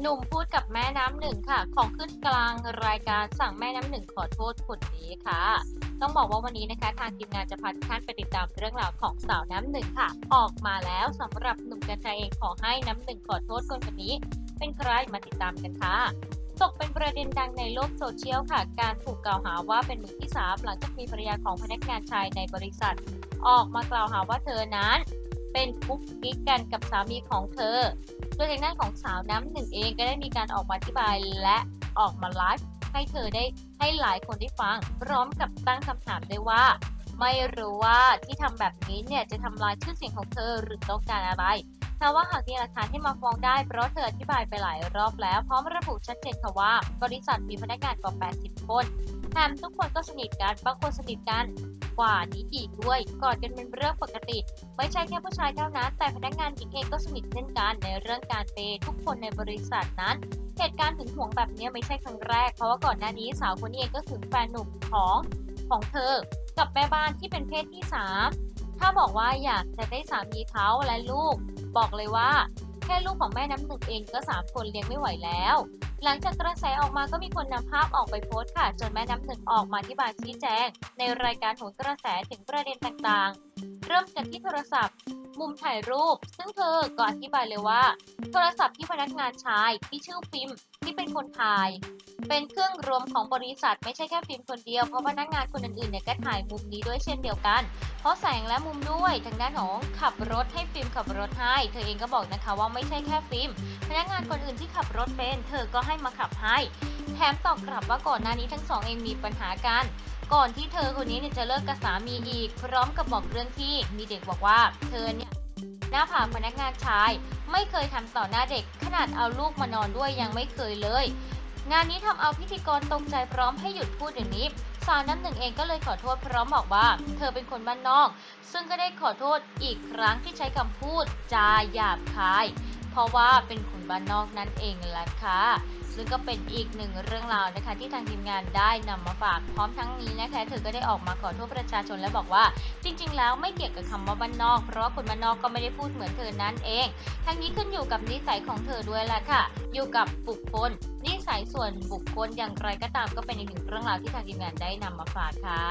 หนุ่มพูดกับแม่น้ำหนึ่งค่ะ ของขึ้นกลางรายการสั่งแม่น้ำหนึ่งขอโทษคนนี้ค่ะ ต้องบอกว่าวันนี้นะคะ ทางทีมงานจะพาทุกท่านไปติดตามเรื่องราวของสาวน้ำหนึ่งค่ะ ออกมาแล้วสำหรับหนุ่มกัญชัยเองขอให้น้ำหนึ่งขอโทษคนคนนี้ เป็นใครมาติดตามกันค่ะตกเป็นประเด็นดังในโลกโซเชียลค่ะ การถูกกล่าวหาว่าเป็นมือที่สามหลังจากมีภรรยาของพนักงานชายในบริษัท ออกมากล่าวหาว่าเธอนั้น เป็นกุ๊กกิ๊กกันกับสามีของเธอ โดยทางด้านของสาวน้ำหนึ่งเองก็ได้มีการออกมาอธิบายและออกมาไลฟ์ให้เธอได้ให้หลายคนได้ฟัง พร้อมกับตั้งคำถามด้วยว่า ไม่รู้ว่าที่ทำแบบนี้เนี่ยจะทำลายชื่อเสียงของเธอหรือต้องการอะไร แต่ว่าหากมีหลักฐานที่มาฟ้องได้ เพราะเธออธิบายไปหลายรอบแล้วพร้อมระบุชัดเจนค่ะว่า บริษัทมีพนักงานกว่า 80 คนแถมทุกคนก็สนิทกันบางคนสนิทกันกว่านี้อีกด้วยกอดกันเป็นเรื่องปกติ ไม่ใช่แค่ผู้ชายเท่านั้น แต่พนักงานหญิงเองก็สนิทเช่นกันในเรื่องการเปย์ทุกคนในบริษัทนั้นเหตุการณ์ถึงห่วงแบบนี้ไม่ใช่ครั้งแรก เพราะว่าก่อนหน้านี้สาวคนนี้เองก็ถึงแฟนหนุ่มของของเธอ กับแม่บ้านที่เป็นเพศที่สาม ถ้าบอกว่าอยากจะได้สามีเขาและลูก บอกเลยว่า แค่ลูกของแม่น้ำหนึ่งเองก็สามคนเลี้ยงไม่ไหวแล้ว หลังจากกระแสออกมาก็มีคนนำภาพออกไปโพสต์ค่ะ จนแม่น้ำหนึ่งออกมาที่บายชี้แจง ในรายการโหนกระแสถึงประเด็นต่างๆ เริ่มกันที่โทรศัพท์ มุมถ่ายรูป ซึ่งเธอก็อธิบายเลยว่า โทรศัพท์ที่พนักงานชายที่ชื่อฟิล์มที่เป็นคนถ่าย เป็นเครื่องรวมของบริษัทไม่ใช่แค่ฟิล์มคนเดียวเพราะพนักงานคนอื่นๆเนี่ยก็ถ่ายมุมนี้ด้วยเช่นเดียวกัน เพราะแสงและมุมด้วยทางด้านของขับรถให้ฟิล์มขับรถให้ เธอเองก็บอกนะคะว่าไม่ใช่แค่ฟิล์มพนักงานคนอื่นที่ขับรถเป็น เธอก็ให้มาขับให้ แถมตอบกลับว่าก่อนหน้านี้ทั้งสองเองมีปัญหากัน ก่อนที่เธอคนนี้เนี่ยจะเลิกกับสามีอีก พร้อมกับบอกเรื่องที่มีเด็กบอกว่า เธอเนี่ยหน้าผากพนักงานชาย ไม่เคยทำต่อหน้าเด็ก ขนาดเอาลูกมานอนด้วยยังไม่เคยเลย งานนี้ทำเอาพิธีกรตกใจพร้อมให้หยุดพูดอย่างนี้สาวน้ำหนึ่งเองก็เลยขอโทษพร้อมบอกว่า เธอเป็นคนบ้านนอก ซึ่งก็ได้ขอโทษอีกครั้งที่ใช้คำพูดจาหยาบคาย ราะว่าเป็นคนบ้านนอกนั่นเองแหละค่ะ ซึ่งก็เป็นอีกหนึ่งเรื่องราวนะคะ ที่ทางทีมงานได้นำมาฝากพร้อมทั้งนี้นะคะ เธอก็ได้ออกมาขอโทษประชาชนและบอกว่า จริง ๆ แล้วไม่เกี่ยวกับคำว่าบ้านนอก เพราะว่าคนบ้านนอกก็ไม่ได้พูดเหมือนเธอนั่นเอง ทั้งนี้ขึ้นอยู่กับนิสัยของเธอด้วยแหละค่ะ อยู่กับบุคคลนิสัยส่วนบุคคลอย่างไรก็ตามก็เป็นอีกหนึ่งเรื่องราวที่ทางทีมงานได้นำมาฝากค่ะ